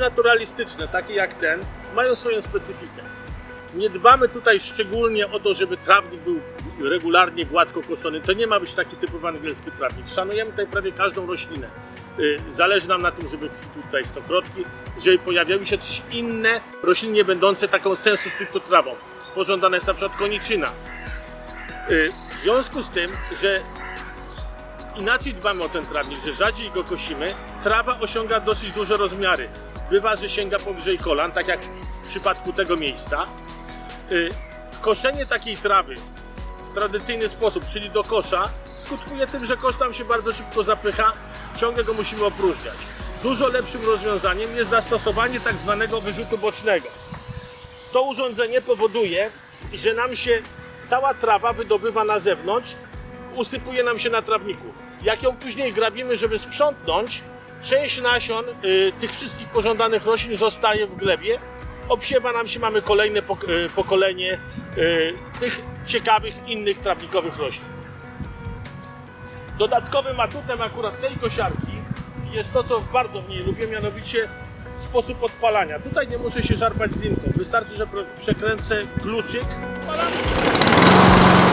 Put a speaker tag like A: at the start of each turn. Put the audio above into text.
A: naturalistyczne, takie jak ten, mają swoją specyfikę. Nie dbamy tutaj szczególnie o to, żeby trawnik był regularnie gładko koszony. To nie ma być taki typowy angielski trawnik. Szanujemy tutaj prawie każdą roślinę. Y, Zależy nam na tym, żeby tutaj stokrotki, żeby pojawiały się też inne rośliny nie będące taką sensu stricto trawą. Pożądana jest na przykład koniczyna. Y, W związku z tym, że inaczej dbamy o ten trawnik, że rzadziej go kosimy, trawa osiąga dosyć duże rozmiary. Bywa, że sięga powyżej kolan, tak jak w przypadku tego miejsca. Y, Koszenie takiej trawy w tradycyjny sposób, czyli do kosza, skutkuje tym, że kosz tam się bardzo szybko zapycha, ciągle go musimy opróżniać. Dużo lepszym rozwiązaniem jest zastosowanie tak zwanego wyrzutu bocznego. To urządzenie powoduje, że nam się cała trawa wydobywa na zewnątrz, usypuje nam się na trawniku. Jak ją później grabimy, żeby sprzątnąć, część nasion y, tych wszystkich pożądanych roślin zostaje w glebie, obsiewa nam się, mamy kolejne pok- y, pokolenie y, tych ciekawych innych trawnikowych roślin. Dodatkowym atutem akurat tej kosiarki jest to, co bardzo w niej lubię, mianowicie sposób odpalania. Tutaj nie muszę się szarpać z linką. Wystarczy, że przekręcę kluczyk, odpalamy.